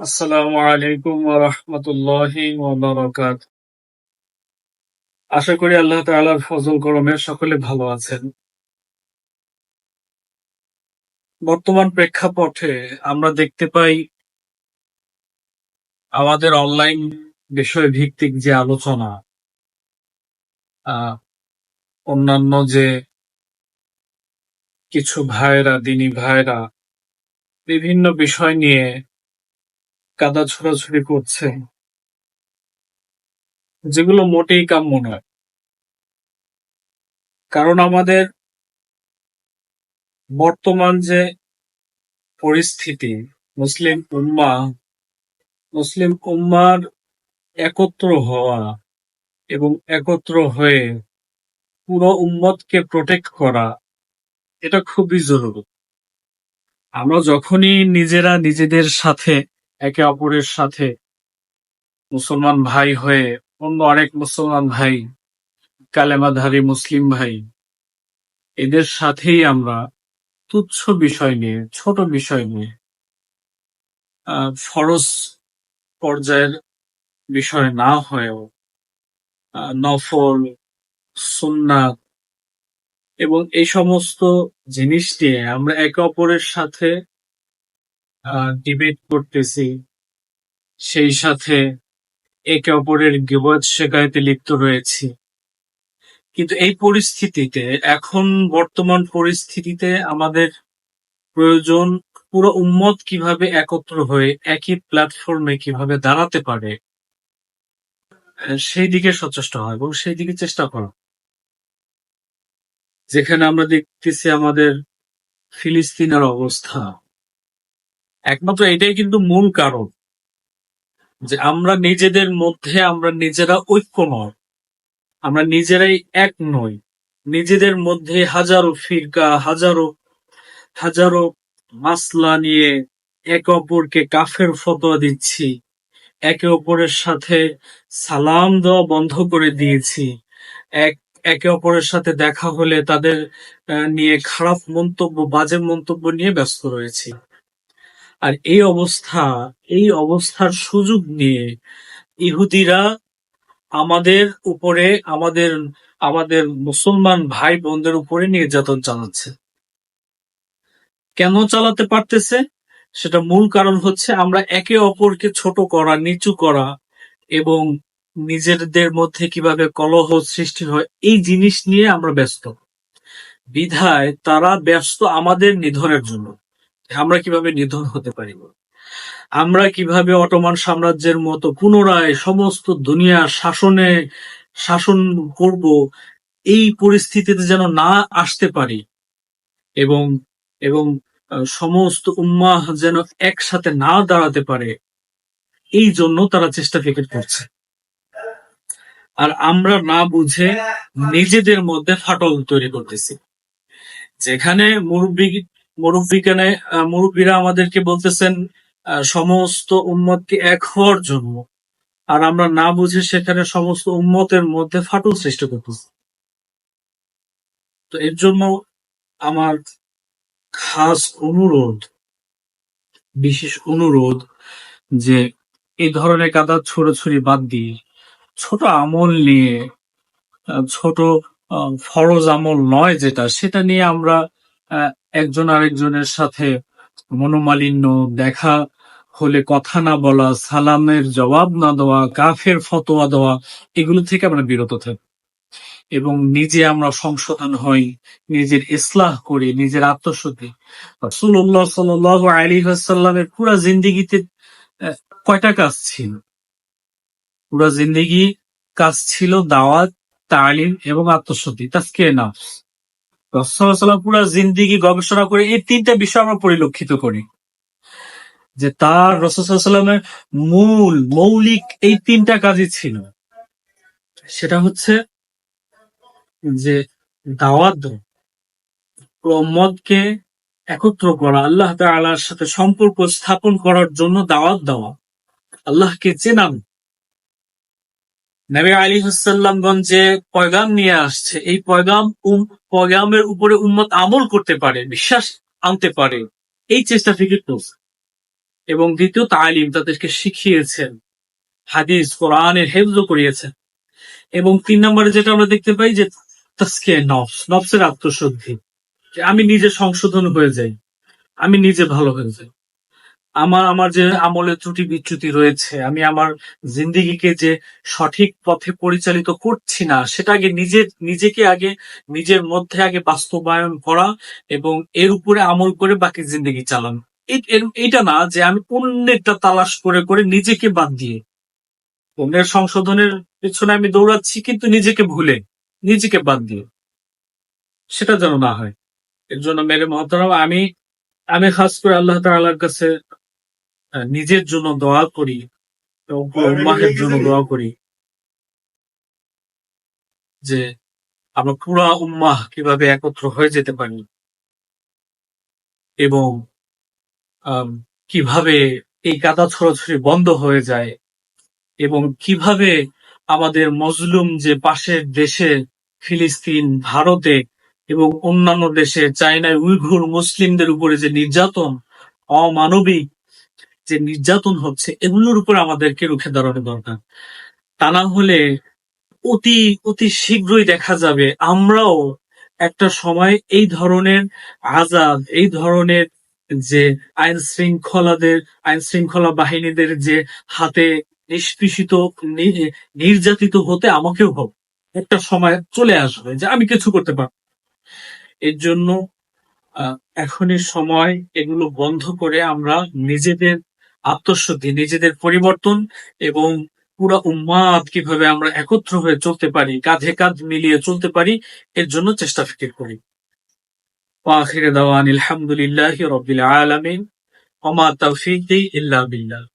আসসালামু আলাইকুম রহমতুল্লাহি ওয়াবারাকাত আশা করি আল্লাহ তাআলার ফজল করমে সকলে ভালো আছেন। বর্তমান প্রেক্ষাপটে আমরা দেখতে পাই আমাদের অনলাইন বিষয় ভিত্তিক যে আলোচনা অন্যান্য যে কিছু ভাইরা দিনী ভাইরা বিভিন্ন বিষয় নিয়ে কাদা ছোড়াছুড়ি করছে। যেগুলো মোটেই কাম্য নয়। কারণ আমাদের বর্তমান যে পরিস্থিতি, মুসলিম উম্মা, মুসলিম উম্মার একত্র হওয়া এবং একত্র হয়ে পুরো উম্মতকে প্রোটেক্ট করা, এটা খুবই জরুরি। আমরা যখনই নিজেরা নিজেদের সাথে একে অপরের সাথে মুসলমান ভাই হয়ে অন্য আরেক মুসলমান ভাই, কালেমাধারী মুসলিম ভাই, এদের সাথেই আমরা তুচ্ছ বিষয় নিয়ে, ছোট বিষয় নিয়ে ফরজ পর্যায়ের বিষয় না হয়েও নফল, সুন্নাত এবং এই সমস্ত জিনিস নিয়ে আমরা একে অপরের সাথে ডিবেট করতেছি। সেই সাথে একে অপরের গিবত শেখায়তে লিপ্ত রয়েছি। কিন্তু এই পরিস্থিতিতে এখন বর্তমান পরিস্থিতিতে আমাদের প্রয়োজন পুরো উম্মত কীভাবে একত্র হয়ে একই প্ল্যাটফর্মে কীভাবে দাঁড়াতে পারে আহ, সেই দিকে সচেষ্ট হয় এবং সেই দিকে চেষ্টা করা। যেখানে আমরা দেখতেছি আমাদের ফিলিস্তিনের অবস্থা। একমাত্র এটাই কিন্তু মূল কারণ যে আমরা নিজেদের মধ্যে আমরা নিজেরা ঐক্য নয়। আমরা নিজেরাই এক নই। নিজেদের মধ্যে হাজারো ফিরকা, হাজারো হাজারো মাসলা নিয়ে একে অপরকে কাফের ফতোয়া দিচ্ছি, একে অপরের সাথে সালাম দেওয়া বন্ধ করে দিয়েছি। এক, একে অপরের সাথে দেখা হলে তাদের নিয়ে খারাপ মন্তব্য, বাজে মন্তব্য নিয়ে ব্যস্ত রয়েছি। আর এই অবস্থা, এই অবস্থার সুযোগ নিয়ে ইহুদিরা আমাদের উপরে, আমাদের আমাদের মুসলমান ভাই বোনদের উপরে নির্যাতন চালাচ্ছে। কেন চালাতে পারতেছে? সেটা মূল কারণ হচ্ছে আমরা একে অপরকে ছোট করা, নিচু করা এবং নিজেদের মধ্যে কীভাবে কলহ সৃষ্টি হয়, এই জিনিস নিয়ে আমরা ব্যস্ত। বিধায় তারা ব্যস্ত আমাদের নিধনের জন্য। আমরা কীভাবে নিধন হতে পারি আমরা কীভাবে অটোমান সাম্রাজ্যের মতো পুনরায় সমস্ত দুনিয়ার শাসনে শাসন করব, এই পরিস্থিতিতে যেন না আসতে পারি এবং এবং সমস্ত উম্মাহ যেন একসাথে না দাঁড়াতে পারে, এই জন্য তারা চেষ্টা ফিকির করছে। আর আমরা না বুঝে নিজেদের মধ্যে ফাটল তৈরি করতেছি। যেখানে মুরব্বী মুরব্বীখানে মুরব্বীরা আমাদেরকে বলতেছেন সমস্ত উম্মতকে এক হওয়ার জন্য। আর আমরা না বুঝে সেখানে সমস্ত উম্মতের মধ্যে ফাটল সৃষ্টি করতেছি। তো এর জন্য আমার খাস অনুরোধ, বিশেষ অনুরোধ যে এই ধরনের কাদা ছোড়াছুড়ি বাদ দিয়ে ছোট আমল নিয়ে ছোট ফরজ আমল নয় যেটা, সেটা নিয়ে আমরা একজন আরেকজনের সাথে মনোমালিন্য, দেখা হলে কথা না বলা, সালামের জবাব না দেওয়া, কাফের ফতোয়া দেওয়া, এগুলো থেকে আমরা বিরত থাকি। এবং নিজে আমরা সংশোধন হই, নিজের ইসলাহ করি, নিজের আত্মশুদ্ধি। রাসূলুল্লাহ সাল্লাল্লাহু আলাইহি ওয়াসাল্লামের পুরা জিন্দেগিতে কয়টা কাজ ছিল? পুরা জিন্দেগি কাজ ছিল দাওয়াত, তালিম এবং আত্মশুদ্ধি তাস্কে নাফস। রসুল্লাহ পুরা জিন্দিগি গবেষণা করে এই তিনটা বিষয় আমরা পরিলক্ষিত করি। যে তার রসুলামের মূল মৌলিক এই তিনটা কাজই ছিল। সেটা হচ্ছে যে দাওয়াত দেওয়া, উম্মতকে একত্র করা আল্লাহ তাআলার সাথে সম্পর্ক স্থাপন করার জন্য দাওয়াত দেওয়া আল্লাহকে চেনানো নবী আলী হাসাল্লামগঞ্জ যে পয়গাম নিয়ে আসছে। এই পয়গাম পয়গামের উপরে উম্মত আমল করতে পারে, বিশ্বাস আনতে পারে। এই চেষ্টা করছে এবং দ্বিতীয় তালিম তাদেরকে শিখিয়েছেন। হাদিস, কোরআনের হেফজ করিয়েছেন। এবং তিন নম্বরে যেটা আমরা দেখতে পাই যে তাস্কে নফস, নফসের আত্মশুদ্ধি। আমি নিজে সংশোধন হয়ে যাই, আমি নিজে ভালো হয়ে যাই। আমার আমার যে আমলের ত্রুটি বিচ্যুতি রয়েছে, আমি আমার জিন্দিগিকে যে সঠিক পথে পরিচালিত করছি না, সেটা আগে নিজের, নিজেকে আগে, নিজের মধ্যে আগে বাস্তবায়ন করা এবং এর উপরে আমল করে বাকি জিন্দিগি চালানো। এইটা না যে আমি পণ্যেরটা তালাশ করে করে নিজেকে বাদ দিয়ে পণ্যের সংশোধনের পেছনে আমি দৌড়াচ্ছি কিন্তু নিজেকে ভুলে, নিজেকে বাদ দিয়ে। সেটা যেন না হয়। এর জন্য মেরে মহতারাম, আমি আমি খাস করে আল্লাহ তাআলার কাছে নিজের জন্য দোয়া করি এবং উম্মাহের জন্য দোয়া করি যে আমরা পুরা উম্মাহ কীভাবে একত্র হয়ে যেতে পারি এবং কীভাবে এই কাদা ছড়াছড়ি বন্ধ হয়ে যায় এবং কীভাবে আমাদের মজলুম যে পাশের দেশে ফিলিস্তিন ভারতে এবং অন্যান্য দেশে চায়নায় উইঘুর মুসলিমদের উপরে যে নির্যাতন অমানবিক যে নির্যাতন হচ্ছে, এগুলোর উপর আমাদেরকে রুখে দাঁড়ানো দরকার তা না হলে অতি অতি শীঘ্রই দেখা যাবে, আমরাও একটা সময় এই ধরনের আজাদ এই ধরনের যে আইন শৃঙ্খলাদের আইন শৃঙ্খলা বাহিনীদের যে হাতে নিষ্পেষিত নির্যাতিত হতে আমাকেও হোক, একটা সময় চলে আসবে যে আমি কিছু করতে পারব। এর জন্য এখনই সময় এগুলো বন্ধ করে আমরা নিজেদের আত্মশুদ্ধি, নিজেদের পরিবর্তন এবং পুরা উম্মাদ কীভাবে আমরা একত্র হয়ে চলতে পারি, কাঁধে কাঁধ মিলিয়ে চলতে পারি, এর জন্য চেষ্টা ফিকির করি। আলহামদুলিল্লাহ দাওয়ান আলমিন ওমা তাওফীকি ইল্লা বিল্লাহ।